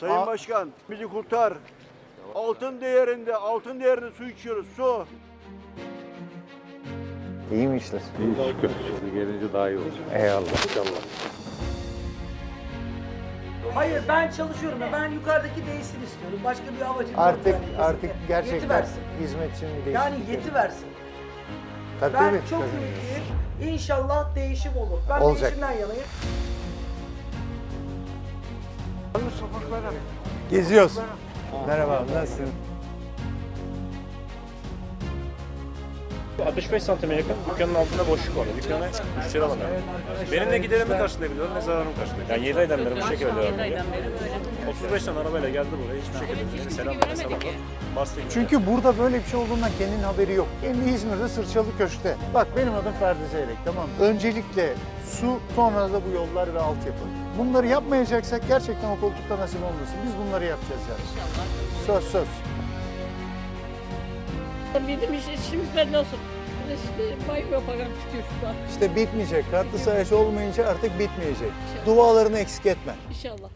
Sayın Aa. Başkan bizi kurtar. Altın değerinde, altın değerinde su içiyoruz, su. İyi mi işler? İyi şükür. Siz gelince daha iyi olacak. Eyvallah. İnşallah. Hayır ben çalışıyorum ya ben yukarıdaki değişsin istiyorum. Başka bir yok Artık yani. artık Yeti gerçekten versin. hizmetçinin bir Yani yeti versin. Tabii Ben tabii. çok ümitliyim. İnşallah değişim olur. Ben Olacak. değişimden yanayım. Geziyoruz. Merhaba, nasılsın? 65 santime yakın dükkanın altında boşluk var. Dükkanı müşteri alamıyor. Benim ne giderimi karşılayabiliyorum ne zararımı karşılayabiliyorum. Yani 7 aydan beri bu şekilde devam ediyor. aydan beri böyle. 35 tane arabayla geldi buraya hiçbir şekilde beni selam. Bastı gitti. Çünkü burada böyle bir şey olduğundan kendinin haberi yok. Kendi İzmir'de Sırçalı Köşk'te. Bak benim adım Ferdi Zeyrek tamam mı? Öncelikle su, sonra da bu yollar ve altyapı. Bunları yapmayacaksak gerçekten o koltukta nasip olmasın. Biz bunları yapacağız yani. İnşallah. Söz söz. Bizim iş, işimiz belli olsun. De şimdi banyo pagan tutuyor şurada. İşte bitmeyecek. Katlı sayaç olmayınca artık bitmeyecek. Dualarını eksik etme. İnşallah.